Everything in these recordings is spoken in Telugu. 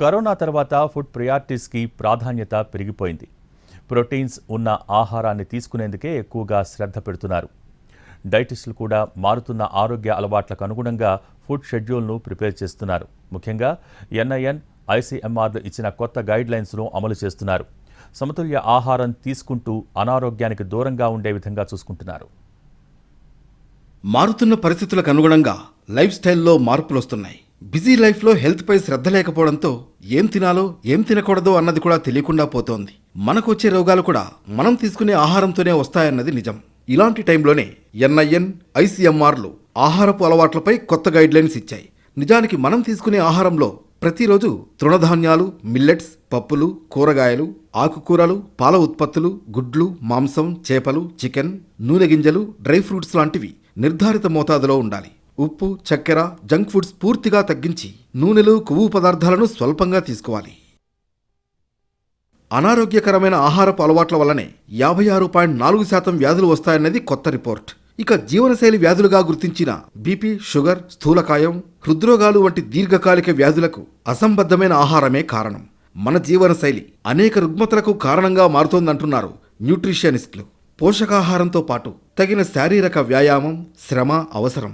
కరోనా తర్వాత ఫుడ్ ప్రయారిటీస్కి ప్రాధాన్యత పెరిగిపోయింది. ప్రోటీన్స్ ఉన్న ఆహారాన్ని తీసుకునేందుకే ఎక్కువగా శ్రద్ధ పెడుతున్నారు. డైటిస్టులు కూడా మారుతున్న ఆరోగ్య అలవాట్లకు అనుగుణంగా ఫుడ్ షెడ్యూల్ను ప్రిపేర్ చేస్తున్నారు. ముఖ్యంగా ఎన్ఐఎన్ ఐసీఎంఆర్లు ఇచ్చిన కొత్త గైడ్లైన్స్ను అమలు చేస్తున్నారు. సమతుల్య ఆహారం తీసుకుంటూ అనారోగ్యానికి దూరంగా ఉండే విధంగా చూసుకుంటున్నారు. మారుతున్న పరిస్థితులకు అనుగుణంగా లైఫ్ స్టైల్లో మార్పులు వస్తున్నాయి బిజీ లైఫ్లో హెల్త్పై శ్రద్ధ లేకపోవడంతో ఏం తినాలో ఏం తినకూడదో అన్నది కూడా తెలియకుండా పోతోంది. మనకు వచ్చే రోగాలు కూడా మనం తీసుకునే ఆహారంతోనే వస్తాయన్నది నిజం. ఇలాంటి టైంలోనే ఎన్ఐఎన్ ఐసీఎంఆర్లు ఆహారపు అలవాట్లపై కొత్త గైడ్లైన్స్ ఇచ్చాయి. నిజానికి మనం తీసుకునే ఆహారంలో ప్రతిరోజు తృణధాన్యాలు మిల్లెట్స్ పప్పులు కూరగాయలు ఆకుకూరలు పాల ఉత్పత్తులు గుడ్లు మాంసం చేపలు చికెన్ నూనె గింజలు డ్రై ఫ్రూట్స్ లాంటివి నిర్ధారిత మోతాదులో ఉండాలి. ఉప్పు చక్కెర జంక్ ఫుడ్స్ పూర్తిగా తగ్గించి నూనెలు కొవ్వు పదార్థాలను స్వల్పంగా తీసుకోవాలి. అనారోగ్యకరమైన ఆహారపు అలవాట్ల వల్లనే యాభై ఆరు పాయింట్ నాలుగు శాతం వ్యాధులు వస్తాయన్నది కొత్త రిపోర్ట్. ఇక జీవనశైలి వ్యాధులుగా గుర్తించిన బీపీ షుగర్ స్థూలకాయం హృద్రోగాలు వంటి దీర్ఘకాలిక వ్యాధులకు అసంబద్ధమైన ఆహారమే కారణం. మన జీవనశైలి అనేక రుగ్మతలకు కారణంగా మారుతోందంటున్నారు న్యూట్రిషనిస్టులు. పోషకాహారంతో పాటు తగిన శారీరక వ్యాయామం శ్రమ అవసరం.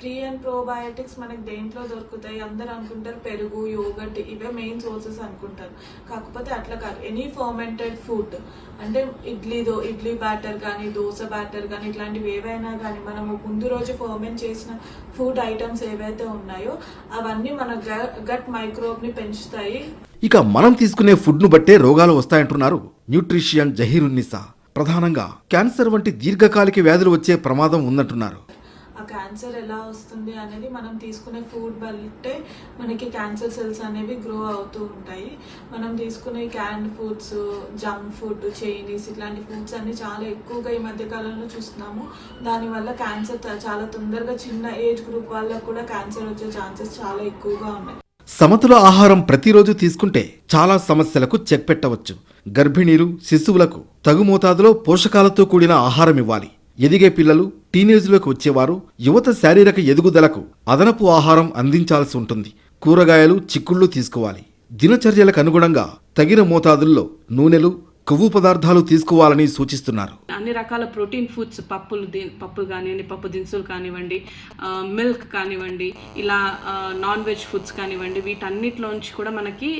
ప్రీ అండ్ ప్రోబయోటిక్స్ మనకి దేంట్లో దొరుకుతాయి? అందరు అనుకుంటారు పెరుగు యోగట్ ఇవే మెయిన్ సోర్సెస్ అనుకుంటారు. కాకపోతే అట్లా కాదు. ఎనీ ఫర్మెంటెడ్ ఫుడ్ అంటే ఇడ్లీ దో ఇడ్లీ బ్యాటర్ కానీ దోశ బ్యాటర్ కానీ ఇట్లాంటివి ఏవైనా కానీ మనము ముందు రోజు ఫర్మెంట్ చేసిన ఫుడ్ ఐటమ్స్ ఏవైతే ఉన్నాయో అవన్నీ మన గట్ మైక్రోబ్ని పెంచుతాయి. ఇక మనం తీసుకునే ఫుడ్ను బట్టే రోగాలు వస్తాయంటున్నారు న్యూట్రిషియన్ జహీరున్నిసా. ప్రధానంగా క్యాన్సర్ వంటి దీర్ఘకాలిక వ్యాధులు వచ్చే ప్రమాదం ఉందంటున్నారు. క్యాన్సర్ ఎలా వస్తుంది అనేది మనం తీసుకునే ఫుడ్ బట్టే మనకి క్యాన్సర్ సెల్స్ అనేవి గ్రో అవుతూ ఉంటాయి. మనం తీసుకునే can foods junk food Chinese ఇట్లాంటి ఫుడ్స్ అన్ని చాలా ఎక్కువగా ఈ మధ్యకాలంలో చూస్తున్నాము. దానివల్ల క్యాన్సర్ చాలా తొందరగా చిన్న ఏజ్ గ్రూప్ వాళ్ళకు కూడా క్యాన్సర్ వచ్చే ఛాన్సెస్ చాలా ఎక్కువగా ఉన్నాయి. సమతుల ఆహారం ప్రతిరోజు తీసుకుంటే చాలా సమస్యలకు చెక్ పెట్టవచ్చు. గర్భిణీలు శిశువులకు తగు మోతాదులో పోషకాలతో కూడిన ఆహారం ఇవ్వాలి. ఎదిగే పిల్లలు టీనేజ్లోకి వచ్చేవారు యువత శారీరక ఎదుగుదలకు అదనపు ఆహారం అందించాల్సి ఉంటుంది. కూరగాయలు చిక్కుళ్ళు తీసుకోవాలి. దినచర్యలకు అనుగుణంగా తగిన మోతాదుల్లో నూనెలు కొవ్వు పదార్థాలు తీసుకోవాలని సూచిస్తున్నారు. అన్ని రకాల ప్రోటీన్ ఫుడ్స్ పప్పులు పప్పులు కానివ్వండి పప్పు దినుసులు కానివ్వండి మిల్క్ కానివ్వండి ఇలా నాన్ వెజ్ ఫుడ్స్ కానివ్వండి వీటన్నిటిలోంచి కూడా మనకి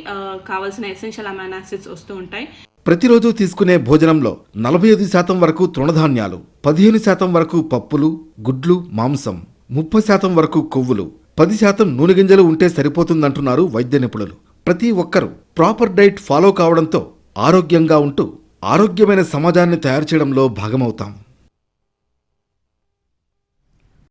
కావాల్సిన ఎసెన్షియల్ అమైన్ యాసిడ్స్ వస్తూ ఉంటాయి. ప్రతిరోజు తీసుకునే భోజనంలో నలభై ఐదు శాతం వరకు తృణధాన్యాలు పదిహేను శాతం వరకు పప్పులు గుడ్లు మాంసం ముప్పై శాతం వరకు కొవ్వులు పది శాతం నూనె గింజలు ఉంటే సరిపోతుందంటున్నారు వైద్య నిపుణులు. ప్రతి ఒక్కరూ ప్రాపర్ డైట్ ఫాలో కావడంతో ఆరోగ్యంగా ఉంటూ ఆరోగ్యమైన సమాజాన్ని తయారు చేయడంలో భాగమవుతాం.